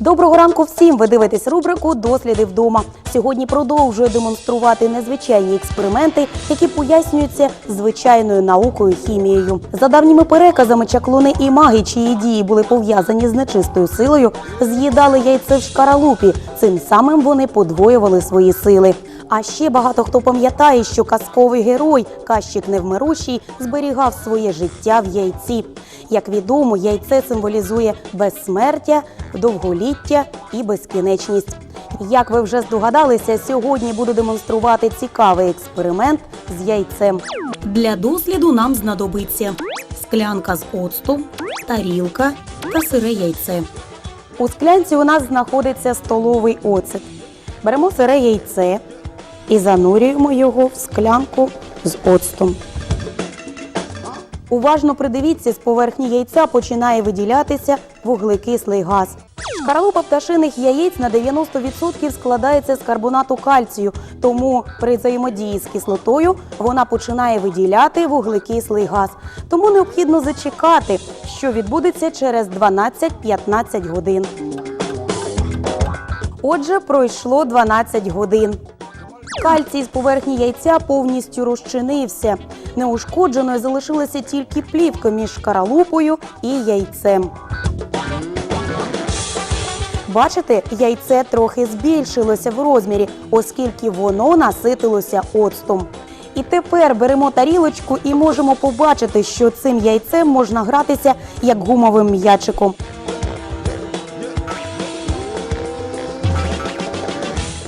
Доброго ранку всім! Ви дивитесь рубрику Досліди вдома. Сьогодні продовжую демонструвати незвичайні експерименти, які пояснюються звичайною наукою хімією. За давніми переказами, чаклуни і маги, чиї дії були пов'язані з нечистою силою, з'їдали яйце в шкаралупі. Цим самим вони подвоювали свої сили. А ще багато хто пам'ятає, що казковий герой Кащик Невмирущий зберігав своє життя в яйці. Як відомо, яйце символізує безсмертя, довголіття і безкінечність. Як ви вже здогадалися, сьогодні буду демонструвати цікавий експеримент з яйцем. Для досліду нам знадобиться склянка з оцту, тарілка та сире яйце. У склянці у нас знаходиться столовий оцет. Беремо сире яйце і занурюємо його в склянку з оцтом. Уважно придивіться, з поверхні яйця починає виділятися вуглекислий газ. Шкаралупа пташиних яєць на 90% складається з карбонату кальцію, тому при взаємодії з кислотою вона починає виділяти вуглекислий газ. Тому необхідно зачекати, що відбудеться через 12-15 годин. Отже, пройшло 12 годин. Кальцій з поверхні яйця повністю розчинився. Неушкодженою залишилася тільки плівка між шкаралупою і яйцем. Бачите, яйце трохи збільшилося в розмірі, оскільки воно наситилося оцтом. І тепер беремо тарілочку і можемо побачити, що цим яйцем можна гратися як гумовим м'ячиком.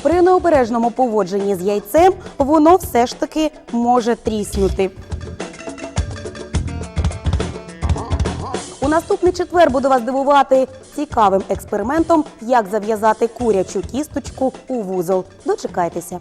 При необережному поводженні з яйцем воно все ж таки може тріснути. У наступний четвер буду вас дивувати цікавим експериментом, як зав'язати курячу кісточку у вузол. Дочекайтеся.